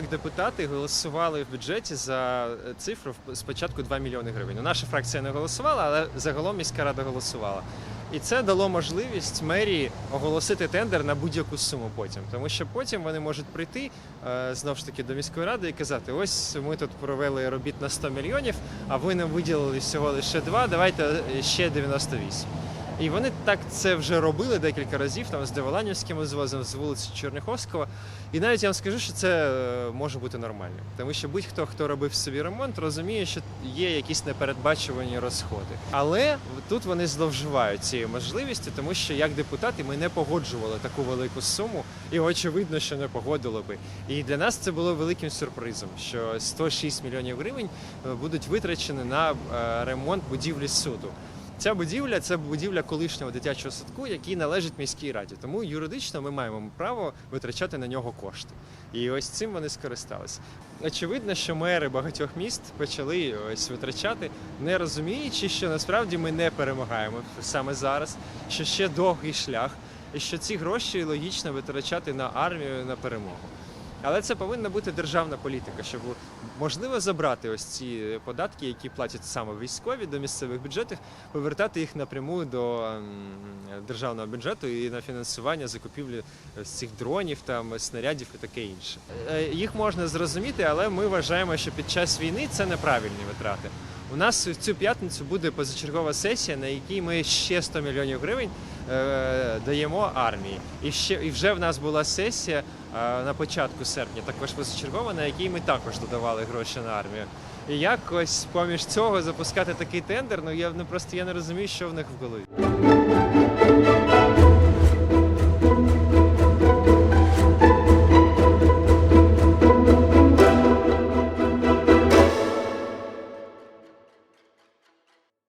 як депутати, голосували в бюджеті за е, цифру спочатку 2 мільйони гривень. Ну, наша фракція не голосувала, але загалом міська рада голосувала. І це дало можливість мерії оголосити тендер на будь-яку суму потім. Тому що потім вони можуть прийти е, знову ж таки до міської ради і казати: ось ми тут провели робіт на 100 мільйонів, а ви нам виділили всього лише 2, давайте ще 98. І вони так це вже робили декілька разів там з Деволанівським звозом, з вулиці Черняховського. І навіть я вам скажу, що це е, може бути нормально. Тому що будь-хто, хто робив собі ремонт, розуміє, що є якісь непередбачувані розходи. Але тут вони зловживають цією можливістю, тому що як депутати ми не погоджували таку велику суму, і очевидно, що не погодили би. І для нас це було великим сюрпризом, що 106 мільйонів гривень е, будуть витрачені на е, ремонт будівлі суду. Ця будівля це будівля колишнього дитячого садку, який належить міській раді. Тому юридично ми маємо право витрачати на нього кошти. І ось цим вони скористалися. Очевидно, що мери багатьох міст почали ось витрачати, не розуміючи, що насправді ми не перемагаємо саме зараз, що ще довгий шлях, і що ці гроші логічно витрачати на армію на перемогу. Але це повинна бути державна політика, щоб можливо забрати ось ці податки, які платять саме військові до місцевих бюджетів, повертати їх напряму до державного бюджету і на фінансування закупівлі цих дронів, там снарядів і таке інше. Е, Їх можна зрозуміти, але ми вважаємо, що під час війни це неправильні витрати. У нас в цю п'ятницю буде позачергова сесія, на якій ми ще 100 мільйонів гривень е, даємо армії. І ще і вже в нас була сесія е, на початку серпня, також позачергова, на якій ми також додавали гроші на армію. І якось поміж цього запускати такий тендер, ну я не просто я не розумію, що в них в голові.